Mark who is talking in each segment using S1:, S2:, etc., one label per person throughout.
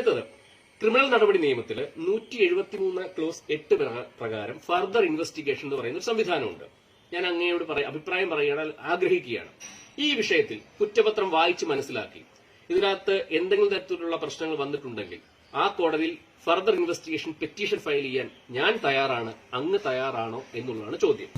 S1: അടുത്തത്. ക്രിമിനൽ നടപടി നിയമത്തിൽ നൂറ്റി എഴുപത്തി മൂന്ന് ക്ലോസ് എട്ട് പ്രകാരം ഫർദർ ഇൻവെസ്റ്റിഗേഷൻ എന്ന് പറയുന്ന ഒരു സംവിധാനമുണ്ട്. ഞാൻ അങ്ങയോട് പറയ അഭിപ്രായം പറയാൻ ആഗ്രഹിക്കുകയാണ്. ഈ വിഷയത്തിൽ കുറ്റപത്രം വായിച്ച് മനസ്സിലാക്കി. ഇതിനകത്ത് എന്തെങ്കിലും തരത്തിലുള്ള പ്രശ്നങ്ങൾ വന്നിട്ടുണ്ടെങ്കിൽ ആ കോടതിയിൽ ഫർദർ ഇൻവെസ്റ്റിഗേഷൻ പെറ്റീഷൻ ഫയൽ ചെയ്യാൻ ഞാൻ തയ്യാറാണ് അങ്ങ് തയ്യാറാണോ എന്നുള്ളതാണ് ചോദ്യം.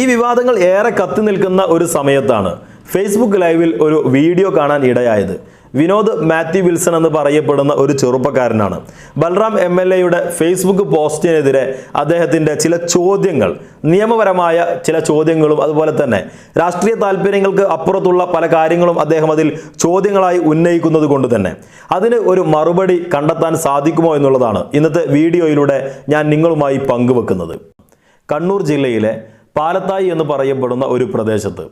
S2: ഈ വിവാദങ്ങൾ ഏറെ കത്തി നിൽക്കുന്ന ഒരു സമയത്താണ് ഫേസ്ബുക്ക് ലൈവിൽ ഒരു വീഡിയോ കാണാൻ ഇടയായത്. വിനോദ് മാത്യു വിൽസൺ എന്ന് പറയപ്പെടുന്ന ഒരു ചെറുപ്പക്കാരനാണ്. ബൽറാം എം എൽ എയുടെ ഫേസ്ബുക്ക് പോസ്റ്റിനെതിരെ അദ്ദേഹത്തിന്റെ ചില ചോദ്യങ്ങൾ നിയമപരമായ ചില ചോദ്യങ്ങളും അതുപോലെ തന്നെ രാഷ്ട്രീയ താല്പര്യങ്ങൾക്ക് അപ്പുറത്തുള്ള പല കാര്യങ്ങളും അദ്ദേഹം അതിൽ ചോദ്യങ്ങളായി ഉന്നയിക്കുന്നത് കൊണ്ട് തന്നെ. അതിന് ഒരു മറുപടി കണ്ടെത്താൻ സാധിക്കുമോ എന്നുള്ളതാണ് ഇന്നത്തെ വീഡിയോയിലൂടെ ഞാൻ നിങ്ങളുമായി പങ്കുവെക്കുന്നത്. കണ്ണൂർ ജില്ലയിലെ പാലത്തായി എന്ന് പറയപ്പെടുന്ന ഒരു പ്രദേശത്ത്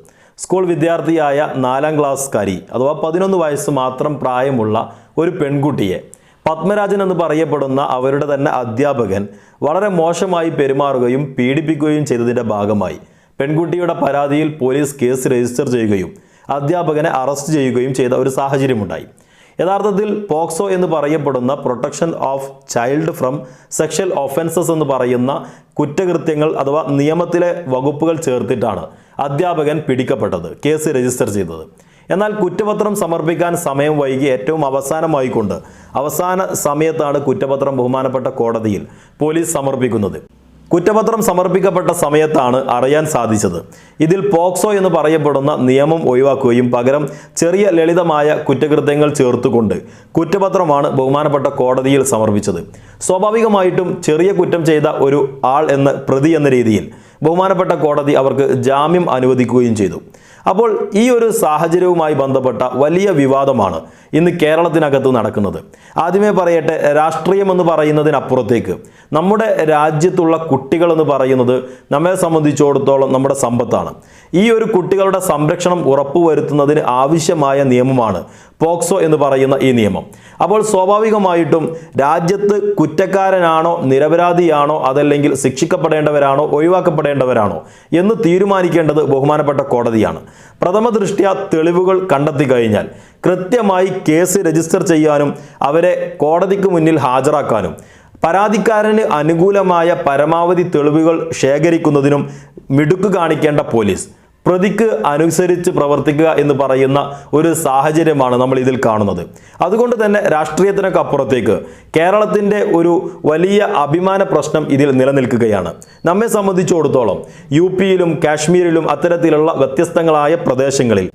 S2: സ്കൂൾ വിദ്യാർത്ഥിയായ നാലാം ക്ലാസ്കാരി അഥവാ പതിനൊന്ന് വയസ്സ് മാത്രം പ്രായമുള്ള ഒരു പെൺകുട്ടിയെ പത്മരാജൻ എന്ന് പറയപ്പെടുന്ന അവരുടെ തന്നെ അധ്യാപകൻ വളരെ മോശമായി പെരുമാറുകയും പീഡിപ്പിക്കുകയും ചെയ്തതിന്റെ ഭാഗമായി. പെൺകുട്ടിയുടെ പരാതിയിൽ പോലീസ് കേസ് രജിസ്റ്റർ ചെയ്യുകയും അധ്യാപകനെ അറസ്റ്റ് ചെയ്യുകയും ചെയ്ത ഒരു സാഹചര്യമുണ്ടായി. യഥാർത്ഥത്തിൽ പോക്സോ എന്ന് പറയപ്പെടുന്ന protection of child from sexual offences എന്ന് പറയുന്ന കുറ്റകൃത്യങ്ങൾ അഥവാ നിയമത്തിലെ വകുപ്പുകൾ ചേർത്തിട്ടാണ് അധ്യാപകൻ പിടിക്കപ്പെട്ടത് കേസ് രജിസ്റ്റർ ചെയ്തത്. എന്നാൽ കുറ്റപത്രം സമർപ്പിക്കാൻ സമയം വൈകി ഏറ്റവും അവസാനമായിക്കൊണ്ട് അവസാന സമയത്താണ് കുറ്റപത്രം ബഹുമാനപ്പെട്ട കോടതിയിൽ പോലീസ് സമർപ്പിക്കുന്നത്. കുറ്റപത്രം സമർപ്പിക്കപ്പെട്ട സമയത്താണ് അറിയാൻ സാധിച്ചത്. ഇതിൽ പോക്സോ എന്ന് പറയപ്പെടുന്ന നിയമം ഒഴിവാക്കുകയും പകരം ചെറിയ ലളിതമായ കുറ്റകൃത്യങ്ങൾ ചേർത്തുകൊണ്ട് കുറ്റപത്രമാണ് ബഹുമാനപ്പെട്ട കോടതിയിൽ സമർപ്പിച്ചത്. സ്വാഭാവികമായിട്ടും ചെറിയ കുറ്റം ചെയ്ത ഒരു ആൾ എന്ന് പ്രതി എന്ന രീതിയിൽ ബഹുമാനപ്പെട്ട കോടതി അവർക്ക് ജാമ്യം അനുവദിക്കുകയും ചെയ്തു. അപ്പോൾ ഈ ഒരു സാഹചര്യവുമായി ബന്ധപ്പെട്ട വലിയ വിവാദമാണ് ഇന്ന് കേരളത്തിനകത്ത് നടക്കുന്നത്. ആദ്യമേ പറയട്ടെ രാഷ്ട്രീയം എന്ന് പറയുന്നതിനപ്പുറത്തേക്ക് നമ്മുടെ രാജ്യത്തുള്ള കുട്ടികളെന്ന് പറയുന്നത് നമ്മെ സംബന്ധിച്ചിടത്തോളം നമ്മുടെ സമ്പത്താണ്. ഈ ഒരു കുട്ടികളുടെ സംരക്ഷണം ഉറപ്പുവരുത്തുന്നതിന് ആവശ്യമായ നിയമമാണ് പോക്സോ എന്ന് പറയുന്ന ഈ നിയമം. അപ്പോൾ സ്വാഭാവികമായിട്ടും രാജ്യത്ത് കുറ്റക്കാരനാണോ നിരപരാധിയാണോ അതല്ലെങ്കിൽ ശിക്ഷിക്കപ്പെടേണ്ടവരാണോ ഒഴിവാക്കപ്പെടേണ്ടവരാണോ എന്ന് തീരുമാനിക്കേണ്ടത് ബഹുമാനപ്പെട്ട കോടതിയാണ്. പ്രഥമ ദൃഷ്ട്യാ തെളിവുകൾ കണ്ടെത്തി കഴിഞ്ഞാൽ കൃത്യമായി കേസ് രജിസ്റ്റർ ചെയ്യാനും അവരെ കോടതിക്ക് മുന്നിൽ ഹാജരാക്കാനും പരാതിക്കാരന് അനുകൂലമായ പരമാവധി തെളിവുകൾ ശേഖരിക്കുന്നതിനും മിടുക്ക് കാണിക്കേണ്ട പോലീസ് പ്രതിക്ക് അനുസരിച്ച് പ്രവർത്തിക്കുക എന്ന് പറയുന്ന ഒരു സാഹചര്യമാണ് നമ്മൾ ഇതിൽ കാണുന്നത്. അതുകൊണ്ട് തന്നെ രാഷ്ട്രീയത്തിനൊക്കെ അപ്പുറത്തേക്ക് കേരളത്തിന്റെ ഒരു വലിയ അഭിമാന പ്രശ്നം ഇതിൽ നിലനിൽക്കുകയാണ്. നമ്മെ സംബന്ധിച്ചിടത്തോളം യു പിയിലും കാശ്മീരിലും അത്തരത്തിലുള്ള വ്യത്യസ്തങ്ങളായ പ്രദേശങ്ങളിൽ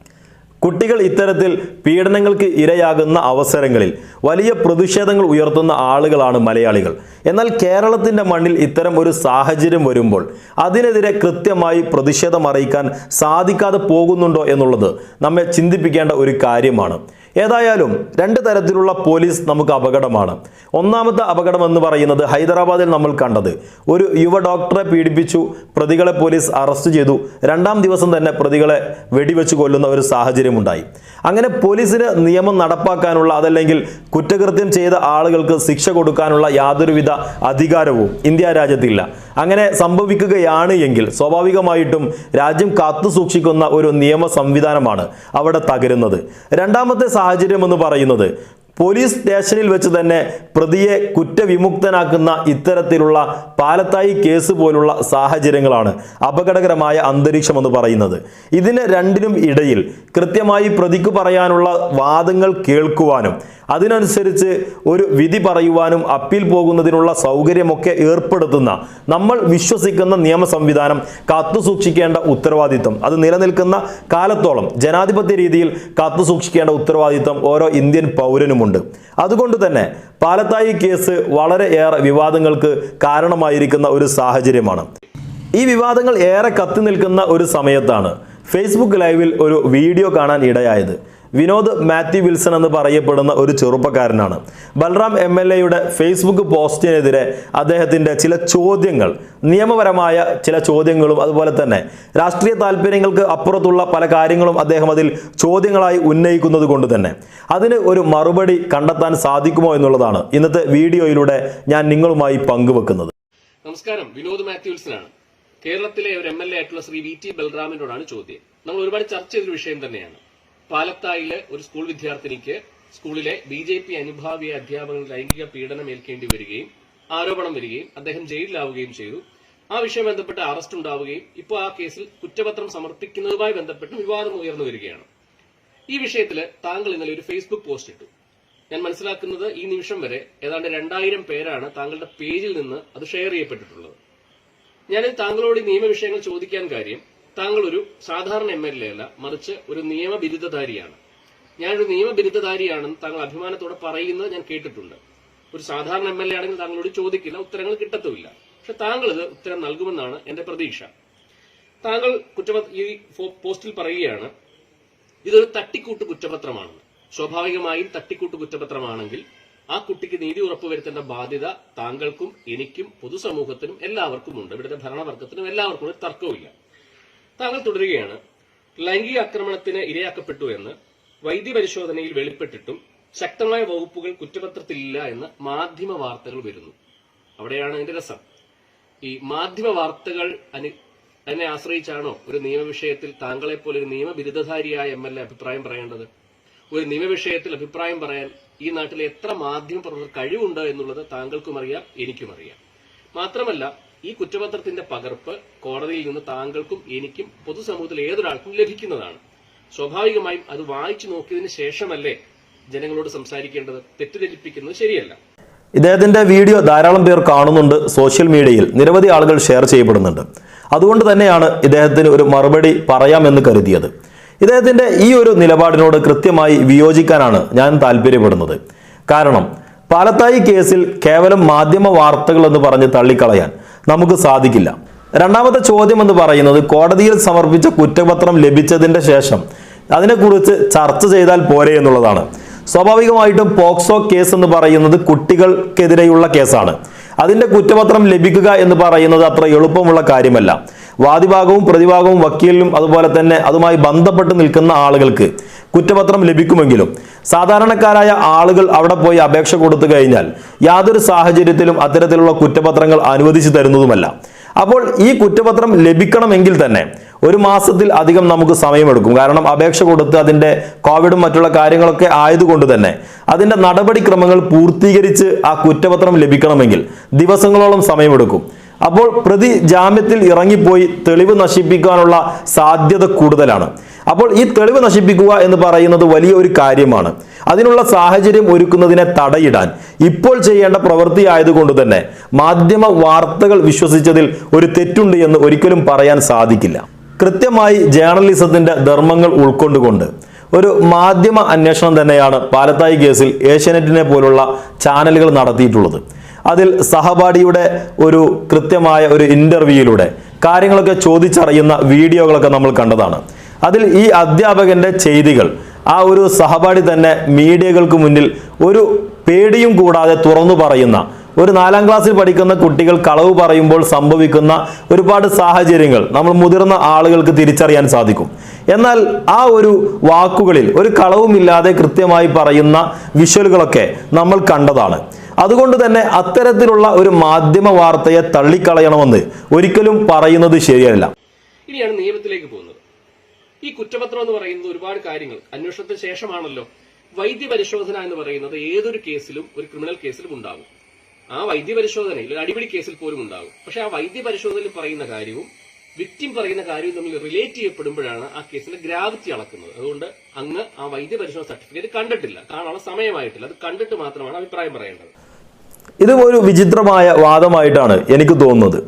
S2: കുട്ടികൾ ഇത്തരത്തിൽ പീഡനങ്ങൾക്ക് ഇരയാകുന്ന അവസരങ്ങളിൽ വലിയ പ്രതിഷേധങ്ങൾ ഉയർത്തുന്ന ആളുകളാണ് മലയാളികൾ. എന്നാൽ കേരളത്തിന്റെ മണ്ണിൽ ഇത്തരം ഒരു സാഹചര്യം വരുമ്പോൾ അതിനെതിരെ കൃത്യമായി പ്രതിഷേധം അറിയിക്കാൻ സാധിക്കാതെ പോകുന്നുണ്ടോ എന്നുള്ളത് നമ്മെ ചിന്തിപ്പിക്കേണ്ട ഒരു കാര്യമാണ്. ഏതായാലും രണ്ട് തരത്തിലുള്ള പോലീസ് നമുക്ക് അപകടമാണ്. ഒന്നാമത്തെ അപകടം എന്ന് പറയുന്നത് ഹൈദരാബാദിൽ നമ്മൾ കണ്ടത്. ഒരു യുവ ഡോക്ടറെ പീഡിപ്പിച്ചു പ്രതികളെ പോലീസ് അറസ്റ്റ് ചെയ്തു. രണ്ടാം ദിവസം തന്നെ പ്രതികളെ വെടിവെച്ച് കൊല്ലുന്ന ഒരു സാഹചര്യമുണ്ടായി. അങ്ങനെ പോലീസിന് നിയമം നടപ്പാക്കാനുള്ള അതല്ലെങ്കിൽ കുറ്റകൃത്യം ചെയ്ത ആളുകൾക്ക് ശിക്ഷ കൊടുക്കാനുള്ള യാതൊരുവിധ അധികാരവും ഇന്ത്യ രാജ്യത്തില്ല. അങ്ങനെ സംഭവിക്കുകയാണ് എങ്കിൽ സ്വാഭാവികമായിട്ടും രാജ്യം കാത്തു സൂക്ഷിക്കുന്ന ഒരു നിയമ സംവിധാനമാണ് അവിടെ തകരുന്നത്. രണ്ടാമത്തെ സാഹചര്യം എന്ന് പറയുന്നത് പോലീസ് സ്റ്റേഷനിൽ വെച്ച് തന്നെ പ്രതിയെ കുറ്റവിമുക്തനാക്കുന്ന ഇത്തരത്തിലുള്ള പാലത്തായി കേസ് പോലുള്ള സാഹചര്യങ്ങളാണ് അപകടകരമായ അന്തരീക്ഷം എന്ന് പറയുന്നത്. ഇതിന് രണ്ടിനും ഇടയിൽ കൃത്യമായി പ്രതിക്ക് പറയാനുള്ള വാദങ്ങൾ കേൾക്കുവാനും അതിനനുസരിച്ച് ഒരു വിധി പറയുവാനും അപ്പീൽ പോകുന്നതിനുള്ള സൗകര്യമൊക്കെ ഏർപ്പെടുത്തുന്ന നമ്മൾ വിശ്വസിക്കുന്ന നിയമ സംവിധാനം കാത്തുസൂക്ഷിക്കേണ്ട ഉത്തരവാദിത്വം. അത് നിലനിൽക്കുന്ന കാലത്തോളം ജനാധിപത്യ രീതിയിൽ കാത്തുസൂക്ഷിക്കേണ്ട ഉത്തരവാദിത്വം ഓരോ ഇന്ത്യൻ പൗരനുമുണ്ട് അതുകൊണ്ട് തന്നെ പാലത്തായി കേസ് വളരെ ഏറെ വിവാദങ്ങൾക്ക് കാരണമായിരിക്കുന്ന ഒരു സാഹചര്യമാണ്. ഈ വിവാദങ്ങൾ ഏറെ കത്തി നിൽക്കുന്ന ഒരു സമയത്താണ് ഫേസ്ബുക്ക് ലൈവിൽ ഒരു വീഡിയോ കാണാൻ ഇടയായത്. വിനോദ് മാത്യു വിൽസൺ എന്ന് പറയപ്പെടുന്ന ഒരു ചെറുപ്പക്കാരനാണ്. ബൽറാം എം എൽ എയുടെ ഫേസ്ബുക്ക് പോസ്റ്റിനെതിരെ അദ്ദേഹത്തിന്റെ ചില ചോദ്യങ്ങൾ നിയമപരമായ ചില ചോദ്യങ്ങളും അതുപോലെ തന്നെ രാഷ്ട്രീയ താല്പര്യങ്ങൾക്ക് അപ്പുറത്തുള്ള പല കാര്യങ്ങളും അദ്ദേഹം അതിൽ ചോദ്യങ്ങളായി ഉന്നയിക്കുന്നത് കൊണ്ട് തന്നെ. അതിന് ഒരു മറുപടി കണ്ടെത്താൻ സാധിക്കുമോ എന്നുള്ളതാണ് ഇന്നത്തെ വീഡിയോയിലൂടെ ഞാൻ നിങ്ങളുമായി പങ്കുവെക്കുന്നത്.
S1: നമസ്കാരം. വിനോദ് മാത്യുവിൽസനാണ് കേരളത്തിലെ ഒരു എം എൽ എ ആയിട്ടുള്ള ശ്രീ വി ടി ബൽറാമിനോടാണ് ചോദ്യം. നമ്മൾ ഒരുപാട് ചർച്ച ചെയ്തൊരു വിഷയം തന്നെയാണ്. പാലത്തായിലെ ഒരു സ്കൂൾ വിദ്യാർത്ഥിനിക്ക് സ്കൂളിലെ ബി ജെ പി അനുഭാവിയ അധ്യാപകൻ ലൈംഗിക പീഡനം ഏൽക്കേണ്ടി വരികയും ആരോപണം വരികയും അദ്ദേഹം ജയിലിലാവുകയും ചെയ്തു. ആ വിഷയം ബന്ധപ്പെട്ട് അറസ്റ്റ് ഉണ്ടാവുകയും ഇപ്പോൾ ആ കേസിൽ കുറ്റപത്രം സമർപ്പിക്കുന്നതുമായി ബന്ധപ്പെട്ട് വിവാദം ഉയർന്നു വരികയാണ്. ഈ വിഷയത്തിൽ താങ്കൾ ഇന്നലെ ഒരു ഫേസ്ബുക്ക് പോസ്റ്റ് ഇട്ടു. ഞാൻ മനസ്സിലാക്കുന്നത് ഈ നിമിഷം വരെ ഏതാണ്ട് രണ്ടായിരം പേരാണ് താങ്കളുടെ പേജിൽ നിന്ന് അത് ഷെയർ ചെയ്യപ്പെട്ടിട്ടുള്ളത്. ഞാൻ താങ്കളോട് ഈ നിയമവിഷയങ്ങൾ ചോദിക്കാൻ കാര്യം താങ്കൾ ഒരു സാധാരണ എം എൽ എ അല്ല മറിച്ച് ഒരു നിയമ നിയമബിരുദധാരിയാണ്. ഞാനൊരു നിയമബിരുദധാരിയാണെന്ന് താങ്കൾ അഭിമാനത്തോടെ പറയുന്നത് ഞാൻ കേട്ടിട്ടുണ്ട്. ഒരു സാധാരണ എം എൽ എ ആണെങ്കിൽ താങ്കളോട് ചോദിക്കില്ല ഉത്തരങ്ങൾ കിട്ടത്തുമില്ല. പക്ഷെ താങ്കൾ ഇത് ഉത്തരം നൽകുമെന്നാണ് എന്റെ പ്രതീക്ഷ. താങ്കൾ കുറ്റപത്ര ഈ പോസ്റ്റിൽ പറയുകയാണ് ഇതൊരു തട്ടിക്കൂട്ട് കുറ്റപത്രമാണ് സ്വാഭാവികമായും തട്ടിക്കൂട്ട് കുറ്റപത്രമാണെങ്കിൽ ആ കുട്ടിക്ക് നീതി ഉറപ്പുവരുത്തേണ്ട ബാധ്യത താങ്കൾക്കും എനിക്കും പൊതുസമൂഹത്തിനും എല്ലാവർക്കും ഉണ്ട് ഇവിടുത്തെ ഭരണവർഗത്തിനും എല്ലാവർക്കും ഒരു തർക്കവുമില്ല. താങ്കൾ തുടരുകയാണ്. ലൈംഗിക ആക്രമണത്തിന് ഇരയാക്കപ്പെട്ടു എന്ന് വൈദ്യപരിശോധനയിൽ വെളിപ്പെട്ടിട്ടും ശക്തമായ വകുപ്പുകൾ കുറ്റപത്രത്തിലില്ല എന്ന് മാധ്യമ വാർത്തകൾ വരുന്നു. അവിടെയാണ് അതിന്റെ രസം. ഈ മാധ്യമ വാർത്തകൾ അനു- അതിനെ ആശ്രയിച്ചാണോ ഒരു നിയമവിഷയത്തിൽ താങ്കളെ പോലെ ഒരു നിയമബിരുദധാരിയായ എം എൽ എ അഭിപ്രായം പറയേണ്ടത്? ഒരു നിയമവിഷയത്തിൽ അഭിപ്രായം പറയാൻ ഈ നാട്ടിലെ എത്ര മാധ്യമ പ്രവർത്തകർ കഴിവുണ്ട് എന്നുള്ളത് താങ്കൾക്കും അറിയാം എനിക്കും അറിയാം. മാത്രമല്ല ഈ കുറ്റപത്രത്തിന്റെ പകർപ്പ് കോടതിയിൽ നിന്ന് താങ്കൾക്കും എനിക്കും പൊതുസമൂഹത്തിൽ ഏതൊരാൾക്കും ലഭിക്കുന്നതാണ്. സ്വാഭാവികമായും അത് വായിച്ചു നോക്കിയതിന് ശേഷമല്ലേ ജനങ്ങളോട് സംസാരിക്കേണ്ടത്? തെറ്റിദ്ധരിപ്പിക്കുന്നത് ശരിയല്ല.
S2: ഇദ്ദേഹത്തിന്റെ വീഡിയോ ധാരാളം പേർ കാണുന്നുണ്ട് സോഷ്യൽ മീഡിയയിൽ. നിരവധി ആളുകൾ ഷെയർ ചെയ്യപ്പെടുന്നുണ്ട്. അതുകൊണ്ട് തന്നെയാണ് ഇദ്ദേഹത്തിന് ഒരു മറുപടി പറയാമെന്ന് കരുതിയത്. ഇദ്ദേഹത്തിന്റെ ഈ ഒരു നിലപാടിനോട് കൃത്യമായി വിയോജിക്കാനാണ് ഞാൻ താല്പര്യപ്പെടുന്നത്. കാരണം പാലത്തായി കേസിൽ കേവലം മാധ്യമ വാർത്തകൾ എന്ന് പറഞ്ഞ് തള്ളിക്കളയാൻ നമുക്ക് സാധിക്കില്ല. രണ്ടാമത്തെ ചോദ്യം എന്ന് പറയുന്നത് കോടതിയിൽ സമർപ്പിച്ച കുറ്റപത്രം ലഭിച്ചതിന്റെ ശേഷം അതിനെക്കുറിച്ച് ചർച്ച ചെയ്താൽ പോരെ എന്നുള്ളതാണ്. സ്വാഭാവികമായിട്ടും പോക്സോ കേസ് എന്ന് പറയുന്നത് കുട്ടികൾക്കെതിരെയുള്ള കേസാണ്. അതിന്റെ കുറ്റപത്രം ലഭിക്കുക എന്ന് പറയുന്നത് അത്ര എളുപ്പമുള്ള കാര്യമല്ല. വാദിഭാഗവും പ്രതിഭാഗവും വക്കീലിലും അതുപോലെ തന്നെ അതുമായി ബന്ധപ്പെട്ട് നിൽക്കുന്ന ആളുകൾക്ക് കുറ്റപത്രം ലഭിക്കുമെങ്കിലും സാധാരണക്കാരായ ആളുകൾ അവിടെ പോയി അപേക്ഷ കൊടുത്തു കഴിഞ്ഞാൽ യാതൊരു സാഹചര്യത്തിലും അത്തരത്തിലുള്ള കുറ്റപത്രങ്ങൾ അനുവദിച്ചു തരുന്നതുമല്ല. അപ്പോൾ ഈ കുറ്റപത്രം ലഭിക്കണമെങ്കിൽ തന്നെ ഒരു മാസത്തിൽ അധികം നമുക്ക് സമയമെടുക്കും. കാരണം അപേക്ഷ കൊടുത്ത് അതിന്റെ കോവിഡും മറ്റുള്ള കാര്യങ്ങളൊക്കെ ആയതുകൊണ്ട് തന്നെ അതിന്റെ നടപടിക്രമങ്ങൾ പൂർത്തീകരിച്ച് ആ കുറ്റപത്രം ലഭിക്കണമെങ്കിൽ ദിവസങ്ങളോളം സമയമെടുക്കും. അപ്പോൾ പ്രതി ജാമ്യത്തിൽ ഇറങ്ങിപ്പോയി തെളിവ് നശിപ്പിക്കാനുള്ള സാധ്യത കൂടുതലാണ്. അപ്പോൾ ഈ തെളിവ് നശിപ്പിക്കുക എന്ന് പറയുന്നത് വലിയ ഒരു കാര്യമാണ്. അതിനുള്ള സാഹചര്യം ഒരുക്കുന്നതിനെ തടയിടാൻ ഇപ്പോൾ ചെയ്യേണ്ട പ്രവൃത്തി ആയതുകൊണ്ട് തന്നെ മാധ്യമ വാർത്തകൾ വിശ്വസിച്ചതിൽ ഒരു തെറ്റുണ്ട് എന്ന് ഒരിക്കലും പറയാൻ സാധിക്കില്ല. കൃത്യമായി ജേർണലിസത്തിന്റെ ധർമ്മങ്ങൾ ഉൾക്കൊണ്ടുകൊണ്ട് ഒരു മാധ്യമ അന്വേഷണം തന്നെയാണ് പാലത്തായി കേസിൽ ഏഷ്യാനെറ്റിനെ പോലുള്ള ചാനലുകൾ നടത്തിയിട്ടുള്ളത്. അതിൽ സഹപാഠിയുടെ ഒരു കൃത്യമായ ഒരു ഇന്റർവ്യൂയിലൂടെ കാര്യങ്ങളൊക്കെ ചോദിച്ചറിയുന്ന വീഡിയോകളൊക്കെ നമ്മൾ കണ്ടതാണ്. അതിൽ ഈ അധ്യാപകന്റെ ചെയ്തികൾ ആ ഒരു സഹപാഠി തന്നെ മീഡിയകൾക്ക് മുന്നിൽ ഒരു പേടിയും കൂടാതെ തുറന്നു പറയുന്ന ഒരു നാലാം ക്ലാസ്സിൽ പഠിക്കുന്ന കുട്ടികൾ കളവ് പറയുമ്പോൾ സംഭവിക്കുന്ന ഒരുപാട് സാഹചര്യങ്ങൾ നമ്മൾ മുതിർന്ന ആളുകൾക്ക് തിരിച്ചറിയാൻ സാധിക്കും. എന്നാൽ ആ ഒരു വാക്കുകളിൽ ഒരു കളവുമില്ലാതെ കൃത്യമായി പറയുന്ന വിഷ്വലുകളൊക്കെ നമ്മൾ കണ്ടതാണ്. അതുകൊണ്ട് തന്നെ അത്തരത്തിലുള്ള ഒരു മാധ്യമ വാർത്തയെ തള്ളിക്കളയണമെന്ന് ഒരിക്കലും പറയുന്നത് ശരിയല്ല.
S1: ഇനിയാണ് നിയമത്തിലേക്ക് പോകുന്നത്. ഈ കുറ്റപത്രം എന്ന് പറയുന്നത് ഒരുപാട് കാര്യങ്ങൾ. അന്വേഷണത്തിന് ശേഷമാണല്ലോ വൈദ്യപരിശോധന എന്ന് പറയുന്നത് ഏതൊരു കേസിലും ഒരു ക്രിമിനൽ കേസിലും ഉണ്ടാകും ആ വൈദ്യപരിശോധനയിൽ ഒരു അടിപിടി കേസിൽ പോലും ഉണ്ടാകും പക്ഷെ ആ വൈദ്യപരിശോധനയിൽ പറയുന്ന കാര്യവും വിക്ടിം പറയുന്ന കാര്യവും തമ്മിൽ റിലേറ്റ് ചെയ്യപ്പെടുമ്പോഴാണ് ആ കേസിന്റെ ഗ്രാവിറ്റി അളക്കുന്നത്. അതുകൊണ്ട് അങ്ങ് ആ വൈദ്യപരിശോധന സർട്ടിഫിക്കറ്റ് കണ്ടിട്ടില്ല. കാണാനുള്ള സമയമായിട്ടില്ല. അത് കണ്ടിട്ട് മാത്രമാണ് അഭിപ്രായം പറയേണ്ടത്.
S2: ഇത് ഒരു വിചിത്രമായ വാദമായിട്ടാണ് എനിക്ക് തോന്നുന്നത്.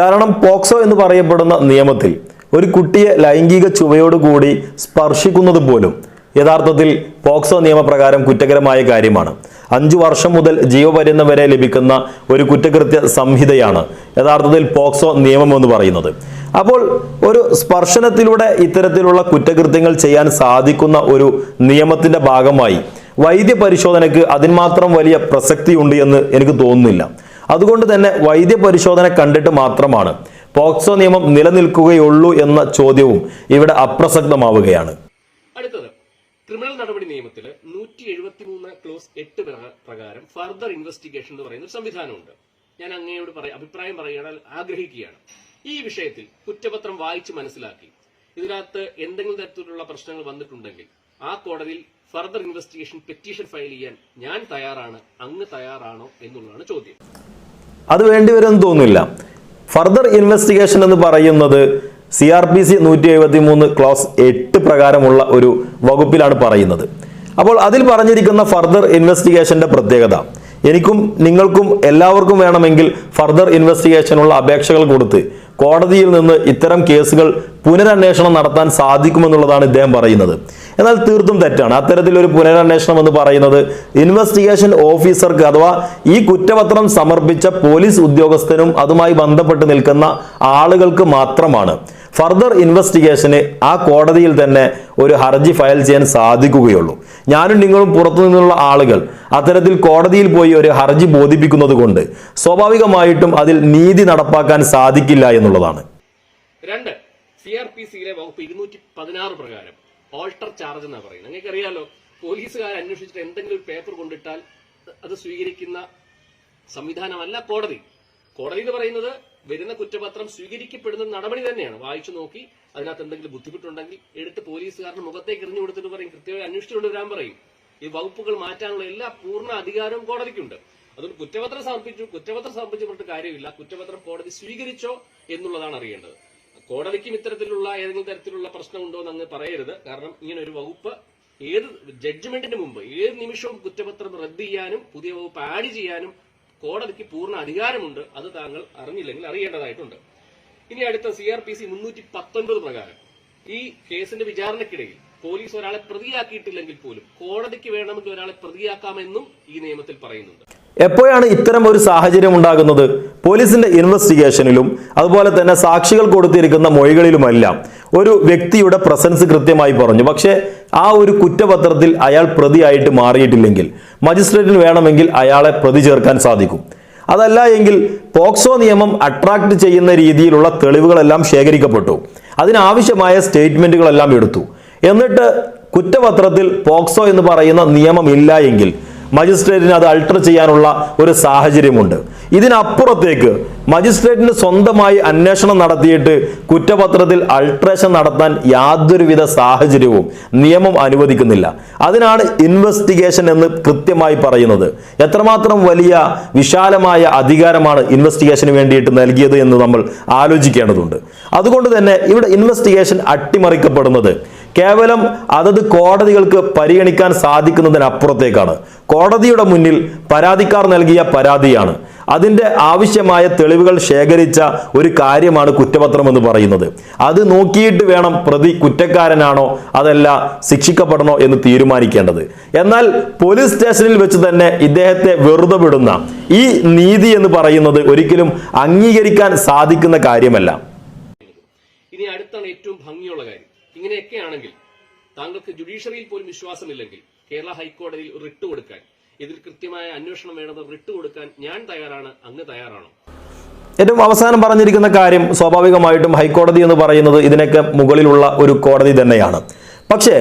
S2: കാരണം പോക്സോ എന്ന് പറയപ്പെടുന്ന നിയമത്തിൽ ഒരു കുട്ടിയെ ലൈംഗിക ചുവയോടുകൂടി സ്പർശിക്കുന്നത് പോലും യഥാർത്ഥത്തിൽ പോക്സോ നിയമപ്രകാരം കുറ്റകരമായ കാര്യമാണ്. അഞ്ചു വർഷം മുതൽ ജീവപര്യന്തം വരെ ലഭിക്കുന്ന ഒരു കുറ്റകൃത്യ സംഹിതയാണ് യഥാർത്ഥത്തിൽ പോക്സോ നിയമം എന്ന് പറയുന്നത്. അപ്പോൾ ഒരു സ്പർശനത്തിലൂടെ ഇത്തരത്തിലുള്ള കുറ്റകൃത്യങ്ങൾ ചെയ്യാൻ സാധിക്കുന്ന ഒരു നിയമത്തിന്റെ ഭാഗമായി വൈദ്യ പരിശോധനയ്ക്ക് അതിന്മാത്രം വലിയ പ്രസക്തി ഉണ്ട് എന്ന് എനിക്ക് തോന്നുന്നില്ല. അതുകൊണ്ട് തന്നെ വൈദ്യ പരിശോധന കണ്ടിട്ട് മാത്രമാണ്. പോക്സോ നിയമം നിലനിൽക്കുകയുള്ളൂ എന്ന ചോദ്യവും ഇവിടെ അപ്രസക്തമാവുകയാണ്.
S1: അടുത്തത്. ക്രിമിനൽ നടപടി നിയമത്തിൽ നൂറ്റി എഴുപത്തി മൂന്ന് ക്ലോസ് എട്ട് പ്രകാരം ഫർദർ ഇൻവെസ്റ്റിഗേഷൻ എന്ന് പറയുന്ന ഒരു സംവിധാനമുണ്ട്. ഞാൻ അങ്ങയോട് പറയ അഭിപ്രായം പറയാൻ ആഗ്രഹിക്കുകയാണ്. ഈ വിഷയത്തിൽ കുറ്റപത്രം വായിച്ച് മനസ്സിലാക്കി. ഇതിനകത്ത് എന്തെങ്കിലും തരത്തിലുള്ള പ്രശ്നങ്ങൾ വന്നിട്ടുണ്ടെങ്കിൽ ആ കോടതിയിൽ ഫർദർ ഇൻവെസ്റ്റിഗേഷൻ പെറ്റീഷൻ ഫയൽ ചെയ്യാൻ ഞാൻ തയ്യാറാണ് അങ്ങ് തയ്യാറാണോ എന്നുള്ളതാണ് ചോദ്യം.
S2: അത് വേണ്ടിവരുമെന്ന് തോന്നുന്നില്ല. ഫർദർ ഇൻവെസ്റ്റിഗേഷൻ എന്ന് പറയുന്നത് സി ആർ പി സി നൂറ്റി എഴുപത്തി മൂന്ന് ക്ലോസ് എട്ട് പ്രകാരമുള്ള ഒരു വകുപ്പിലാണ് പറയുന്നത്. അപ്പോൾ അതിൽ പറഞ്ഞിരിക്കുന്ന ഫർദർ ഇൻവെസ്റ്റിഗേഷന്റെ പ്രത്യേകത എനിക്കും നിങ്ങൾക്കും എല്ലാവർക്കും വേണമെങ്കിൽ ഫർദർ ഇൻവെസ്റ്റിഗേഷനുള്ള അപേക്ഷകൾ കൊടുത്ത് കോടതിയിൽ നിന്ന് ഇത്തരം കേസുകൾ പുനരന്വേഷണം നടത്താൻ സാധിക്കുമെന്നുള്ളതാണ് ഇദ്ദേഹം പറയുന്നത്. എന്നാൽ തീർത്തും തെറ്റാണ്. അത്തരത്തിലൊരു പുനരന്വേഷണം എന്ന് പറയുന്നത് ഇൻവെസ്റ്റിഗേഷൻ ഓഫീസർക്ക് അഥവാ ഈ കുറ്റപത്രം സമർപ്പിച്ച പോലീസ് ഉദ്യോഗസ്ഥനും അതുമായി ബന്ധപ്പെട്ട് നിൽക്കുന്ന ആളുകൾക്ക് മാത്രമാണ്. ഫർദർ ഇൻവെസ്റ്റിഗേഷന് ആ കോടതിയിൽ തന്നെ ഒരു ഹർജി ഫയൽ ചെയ്യാൻ സാധിക്കുകയുള്ളൂ. ഞാനും നിങ്ങളും പുറത്തു നിന്നുള്ള ആളുകൾ അത്തരത്തിൽ കോടതിയിൽ പോയി ഒരു ഹർജി ബോധിപ്പിക്കുന്നത് കൊണ്ട് സ്വാഭാവികമായിട്ടും അതിൽ നീതി നടപ്പാക്കാൻ സാധിക്കില്ല എന്നുള്ളതാണ്.
S1: രണ്ട് സി ആർ പി സിയിലെ വകുപ്പ് ഇരുന്നൂറ്റി പതിനാറ് പ്രകാരം ഓൾട്ടർ ചാർജ് എന്നാ പറയുന്നത്. നിങ്ങൾക്ക് അറിയാലോ പോലീസുകാർ അന്വേഷിച്ചിട്ട് എന്തെങ്കിലും ഒരു പേപ്പർ കൊണ്ടിട്ടാൽ അത് സ്വീകരിക്കുന്ന സംവിധാനമല്ല കോടതി. കോടതി എന്ന് പറയുന്നത് വരുന്ന കുറ്റപത്രം സ്വീകരിക്കപ്പെടുന്ന നടപടി തന്നെയാണ്. വായിച്ചു നോക്കി. അതിനകത്ത് എന്തെങ്കിലും ബുദ്ധിമുട്ടുണ്ടെങ്കിൽ എടുത്ത് പോലീസുകാരുടെ മുഖത്തേക്ക് എറിഞ്ഞു കൊടുത്തിട്ട് പറയും. കൃത്യമായി അന്വേഷിച്ചുകൊണ്ട് വരാൻ പറയും. ഈ വകുപ്പുകൾ മാറ്റാനുള്ള എല്ലാ പൂർണ അധികാരവും കോടതിക്കുണ്ട്. അതുകൊണ്ട് കുറ്റപത്രം സമർപ്പിച്ചു. കുറ്റപത്രം സമർപ്പിച്ചു പറഞ്ഞിട്ട് കാര്യമില്ല. കുറ്റപത്രം കോടതി സ്വീകരിച്ചോ എന്നുള്ളതാണ് അറിയേണ്ടത്. കോടതിക്കും ഇത്തരത്തിലുള്ള ഏതെങ്കിലും തരത്തിലുള്ള പ്രശ്നമുണ്ടോ എന്ന് അങ്ങ് പറയരുത്. കാരണം ഇങ്ങനെ ഒരു വകുപ്പ് ഏത് ജഡ്ജ്മെന്റിന് മുമ്പ് ഏത് നിമിഷവും കുറ്റപത്രം റദ്ദ് ചെയ്യാനും പുതിയ വകുപ്പ് ആഡ് ചെയ്യാനും കോടതിക്ക് പൂർണ അധികാരമുണ്ട്. അത് താങ്കൾ അറിഞ്ഞില്ലെങ്കിൽ അറിയേണ്ടതായിട്ടുണ്ട്. ഇനി അടുത്ത സി ആർ പി സി മുന്നൂറ്റി പത്തൊൻപത് പ്രകാരം. ഈ കേസിന്റെ വിചാരണക്കിടയിൽ പോലീസ് ഒരാളെ പ്രതിയാക്കിയിട്ടില്ലെങ്കിൽ പോലും കോടതിക്ക് വേണമെങ്കിൽ ഒരാളെ പ്രതിയാക്കാമെന്നും ഈ നിയമത്തിൽ പറയുന്നുണ്ട്.
S2: എപ്പോഴാണ് ഇത്തരം ഒരു സാഹചര്യം ഉണ്ടാകുന്നത്? പോലീസിന്റെ ഇൻവെസ്റ്റിഗേഷനിലും അതുപോലെ തന്നെ സാക്ഷികൾ കൊടുത്തിരിക്കുന്ന മൊഴികളിലുമെല്ലാം ഒരു വ്യക്തിയുടെ പ്രസൻസ് കൃത്യമായി പറഞ്ഞു. പക്ഷേ ആ ഒരു കുറ്റപത്രത്തിൽ അയാൾ പ്രതിയായിട്ട് മാറിയിട്ടില്ലെങ്കിൽ മജിസ്ട്രേറ്റിന് വേണമെങ്കിൽ അയാളെ പ്രതി ചേർക്കാൻ സാധിക്കും. അതല്ല എങ്കിൽ പോക്സോ നിയമം അട്രാക്ട് ചെയ്യുന്ന രീതിയിലുള്ള തെളിവുകളെല്ലാം ശേഖരിക്കപ്പെട്ടു. അതിനാവശ്യമായ സ്റ്റേറ്റ്മെന്റുകളെല്ലാം എടുത്തു. എന്നിട്ട് കുറ്റപത്രത്തിൽ പോക്സോ എന്ന് പറയുന്ന നിയമമില്ല എങ്കിൽ മജിസ്ട്രേറ്റിന് അത് അൾട്ടർ ചെയ്യാനുള്ള ഒരു സാഹചര്യമുണ്ട്. ഇതിനപ്പുറത്തേക്ക് മജിസ്ട്രേറ്റിന് സ്വന്തമായി അന്വേഷണം നടത്തിയിട്ട് കുറ്റപത്രത്തിൽ അൾട്രേഷൻ നടത്താൻ യാതൊരുവിധ സാഹചര്യവും നിയമം അനുവദിക്കുന്നില്ല. അതിനാണ് ഇൻവെസ്റ്റിഗേഷൻ എന്ന് കൃത്യമായി പറയുന്നത്. എത്രമാത്രം വലിയ വിശാലമായ അധികാരമാണ് ഇൻവെസ്റ്റിഗേഷന് വേണ്ടിയിട്ട് നൽകിയത് എന്ന് നമ്മൾ ആലോചിക്കേണ്ടതുണ്ട്. അതുകൊണ്ട് തന്നെ ഇവിടെ ഇൻവെസ്റ്റിഗേഷൻ അട്ടിമറിക്കപ്പെടുന്നത് കേവലം അതത് കോടതികൾക്ക് പരിഗണിക്കാൻ സാധിക്കുന്നതിനപ്പുറത്തേക്കാണ്. കോടതിയുടെ മുന്നിൽ പരാതിക്കാർ നൽകിയ പരാതിയാണ്. അതിന്റെ ആവശ്യമായ തെളിവുകൾ ശേഖരിച്ച ഒരു കാര്യമാണ് കുറ്റപത്രം എന്ന് പറയുന്നത്. അത് നോക്കിയിട്ട് വേണം പ്രതി കുറ്റക്കാരനാണോ അതല്ല ശിക്ഷിക്കപ്പെടണോ എന്ന് തീരുമാനിക്കേണ്ടത്. എന്നാൽ പോലീസ് സ്റ്റേഷനിൽ വെച്ച് തന്നെ ഇദ്ദേഹത്തെ വെറുതെ വിടുന്ന ഈ നീതി എന്ന് പറയുന്നത് ഒരിക്കലും അംഗീകരിക്കാൻ സാധിക്കുന്ന കാര്യമല്ല.
S1: ഇനി അടുത്താണ് ഏറ്റവും ഭംഗിയുള്ള കാര്യം. ഇങ്ങനെയൊക്കെയാണെങ്കിൽ താങ്കൾക്ക് ജുഡീഷ്യറിയിൽ പോലും വിശ്വാസമില്ലെങ്കിൽ കേരള ഹൈക്കോടതിയിൽ റിട്ട് കൊടുക്കാൻ ഇതിൽ കൃത്യമായ അന്വേഷണം വേണമെന്ന് റിട്ട് കൊടുക്കാൻ ഞാൻ തയ്യാറാണ് അങ്ങ് തയ്യാറാണോ?
S2: ഏറ്റവും അവസാനം പറഞ്ഞിരിക്കുന്ന കാര്യം സ്വാഭാവികമായിട്ടും ഹൈക്കോടതി എന്ന് പറയുന്നത് ഇതിനൊക്കെ മുകളിലുള്ള ഒരു കോടതി തന്നെയാണ്. പക്ഷേ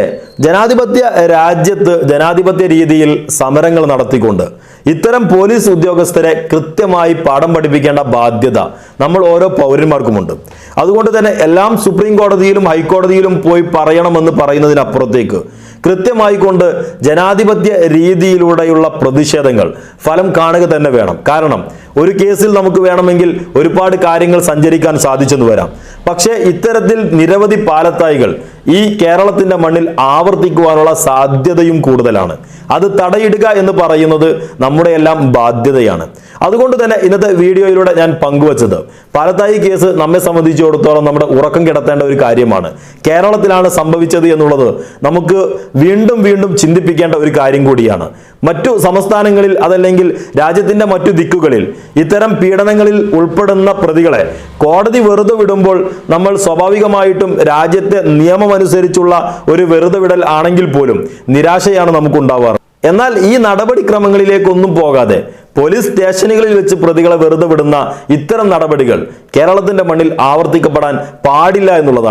S2: ജനാധിപത്യ രാജ്യത്ത് ജനാധിപത്യ രീതിയിൽ സമരങ്ങൾ നടത്തിക്കൊണ്ട് ഇത്തരം പോലീസ് ഉദ്യോഗസ്ഥരെ കൃത്യമായി പാഠം പഠിപ്പിക്കേണ്ട ബാധ്യത നമ്മൾ ഓരോ പൗരന്മാർക്കുമുണ്ട്. അതുകൊണ്ട് തന്നെ എല്ലാം സുപ്രീം കോടതിയിലും ഹൈക്കോടതിയിലും പോയി പറയണമെന്ന് പറയുന്നതിനപ്പുറത്തേക്ക് കൃത്യമായി കൊണ്ട് ജനാധിപത്യ രീതിയിലൂടെയുള്ള പ്രതിഷേധങ്ങൾ ഫലം കാണുക തന്നെ വേണം. കാരണം ഒരു കേസിൽ നമുക്ക് വേണമെങ്കിൽ ഒരുപാട് കാര്യങ്ങൾ സഞ്ചരിക്കാൻ സാധിച്ചെന്ന് വരാം. പക്ഷേ ഇത്തരത്തിൽ നിരവധി പാലത്തായികൾ ഈ കേരളത്തിന്റെ മണ്ണിൽ ആവർത്തിക്കുവാനുള്ള സാധ്യതയും കൂടുതലാണ്. അത് തടയിടുക എന്ന് പറയുന്നത് നമ്മുടെ എല്ലാം ബാധ്യതയാണ്. അതുകൊണ്ട് തന്നെ ഇന്നത്തെ വീഡിയോയിലൂടെ ഞാൻ പങ്കുവച്ചത് പാലത്തായി കേസ് നമ്മെ സംബന്ധിച്ചിടത്തോളം നമ്മുടെ ഉറക്കം കിടത്തേണ്ട ഒരു കാര്യമാണ്. കേരളത്തിലാണ് സംഭവിച്ചത് എന്നുള്ളത് നമുക്ക് വീണ്ടും വീണ്ടും ചിന്തിപ്പിക്കേണ്ട ഒരു കാര്യം കൂടിയാണ്. മറ്റു സംസ്ഥാനങ്ങളിൽ അതല്ലെങ്കിൽ രാജ്യത്തിന്റെ മറ്റു ദിക്കുകളിൽ ഇത്തരം പീഡനങ്ങളിൽ ഉൾപ്പെടുന്ന പ്രതികളെ കോടതി വെറുതെ വിടുമ്പോൾ നമ്മൾ സ്വാഭാവികമായിട്ടും രാജ്യത്തെ നിയമമനുസരിച്ചുള്ള ഒരു വെറുതെ വിടൽ ആണെങ്കിൽ പോലും നിരാശയാണ് നമുക്കുണ്ടാവാറ്. എന്നാൽ ഈ നടപടിക്രമങ്ങളിലേക്കൊന്നും പോകാതെ പോലീസ് സ്റ്റേഷനുകളിൽ വെച്ച് പ്രതികളെ വെറുതെ വിടുന്ന ഇത്തരം നടപടികൾ കേരളത്തിന്റെ മണ്ണിൽ ആവർത്തിക്കപ്പെടാൻ പാടില്ല എന്നുള്ളതാണ്.